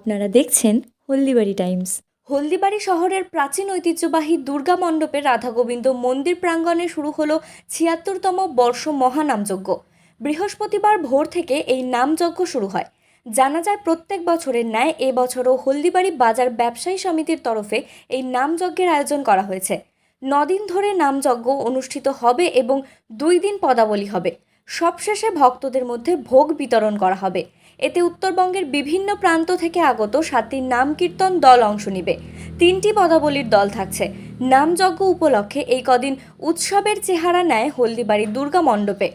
আপনারা দেখছেন হলদিবাড়ি টাইমস। হলদিবাড়ি শহরের প্রাচীন ঐতিহ্যবাহী দুর্গা মণ্ডপে রাধাগোবিন্দ মন্দির প্রাঙ্গণে শুরু হলো ছিয়াত্তরতম বর্ষ মহানামযজ্ঞ বৃহস্পতিবার ভোর থেকে এই নামযজ্ঞ শুরু হয়। জানা যায় প্রত্যেক বছরের ন্যায় এবছরও হলদিবাড়ি বাজার ব্যবসায়ী সমিতির তরফে এই নামযজ্ঞের আয়োজন করা হয়েছে। নদিন ধরে নামযজ্ঞ অনুষ্ঠিত হবে এবং দুই দিন পদাবলী হবে। সবশেষে ভক্তদের মধ্যে ভোগ বিতরণ করা হবে। এতে উত্তরবঙ্গের বিভিন্ন প্রান্ত থেকে আগত সাতটি নাম কীর্তন দল অংশ নিবে। তিনটি পদাবলীর দল থাকছে। নামযজ্ঞ উপলক্ষে এই কদিন উৎসবের চেহারা নেয় হলদিবাড়ির দুর্গা মণ্ডপে।